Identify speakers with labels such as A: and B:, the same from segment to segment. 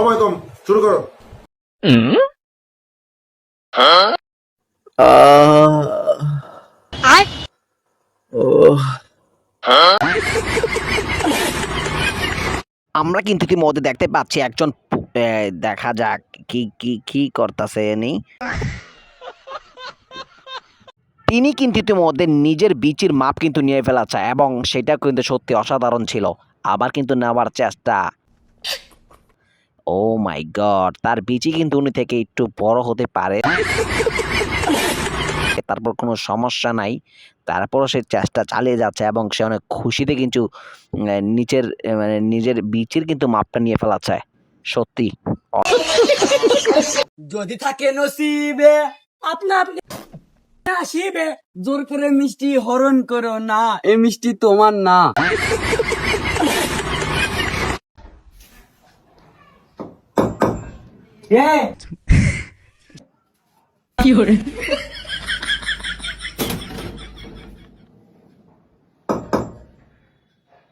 A: সময় কম শুরু করো।
B: আমরা কিন্তু ইতিমধ্যে দেখতে পাচ্ছি একজন দেখা যাক কি কি কি করতেছে নি তিনি কিন্তু ইতিমধ্যে নিজের বিচির মাপ কিন্তু নিয়ে ফেলাচ্ছে এবং সেটা কিন্তু সত্যি অসাধারণ ছিল। আবার কিন্তু নেওয়ার চেষ্টা। মাই গড তার বিচি কিন্তু উনি থেকে একটু বড় হতে পারে। তারপর কোনো সমস্যা নাই। তারপরও সে চেষ্টা চালিয়ে যাচ্ছে এবং সে অনেক খুশিতে কিন্তু নিচের মানে নিজের বিচির কিন্তু মাপটা নিয়ে ফেলাচ্ছে। সত্যি।
C: যদি থাকে নসিবে, আপনা আপনি আসিবে। জোর করে মিষ্টি হরণ করো না, এ মিষ্টি তোমার না। কে?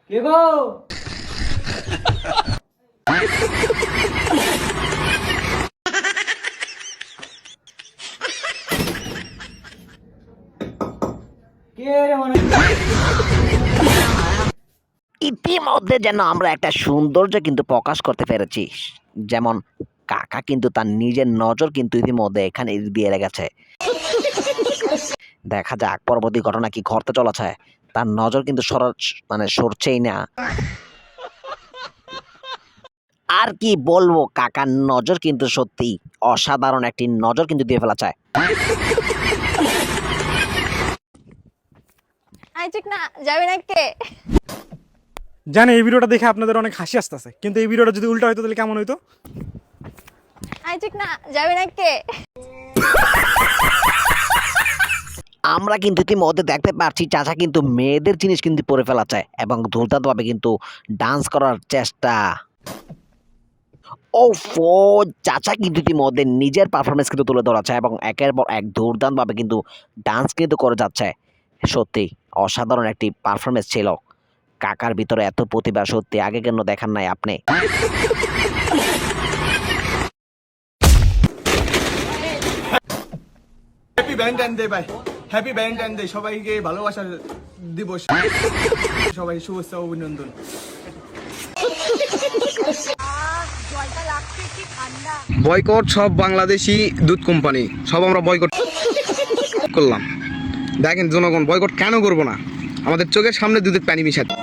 C: কে গো? কে রে মানে
B: ইতিমধ্যে যেন আমরা একটা সৌন্দর্য কিন্তু প্রকাশ করতে পেরেছি। যেমন কাকা কিন্তু তার নিজের নজর কিন্তু ইতিমধ্যে এখানে দিয়ে রেখেছে দেখা যাক পরবর্তী ঘটনা কি ঘটতে চলেছে। তার নজর কিন্তু সরা মানে সরছেই না। আর কি বলব কাকার নজর কিন্তু সত্যি অসাধারণ একটি নজর কিন্তু দিয়ে ফেলা
D: আইচিক না যাবে না কে
E: জানি এই ভিডিওটা দেখে আপনাদের অনেক হাসি আসতেছে। কিন্তু এই ভিডিওটা যদি উল্টা হইতো তাহলে কেমন হইতো?
D: না, যাবে না কে?
B: আমরা কিন্তু ইতিমধ্যে দেখতে পাচ্ছি চাচা কিন্তু মেয়েদের জিনিস কিন্তু পরে ফেলাচ্ছে এবং দুর্দান্তভাবে কিন্তু ডান্স করার চেষ্টা। ও ফো চাচা কিন্তু ইতিমধ্যে নিজের পারফরমেন্স কিন্তু তুলে ধরাচ্ছে এবং একের পর এক দুর্দান্তভাবে কিন্তু ডান্স কিন্তু করে যাচ্ছে। সত্যি, অসাধারণ একটি পারফরমেন্স ছিল। কাকার ভিতরে এত প্রতিভা, সত্যি আগে কেন দেখান নাই আপনি?
F: ভ্যালেন্টাইন ডে ভাই হ্যাপি ভ্যালেন্টাইন ডে সবাইকে ভালোবাসা দিবস। সবাই শুভেচ্ছা অভিনন্দন।
G: বয়কট সব বাংলাদেশি দুধ কোম্পানি। সব আমরা বয়কট করলাম। দেখেন জনগণ, বয়কট কেন করব না? আমাদের চোখের সামনে দুধের পানি মিশাতে।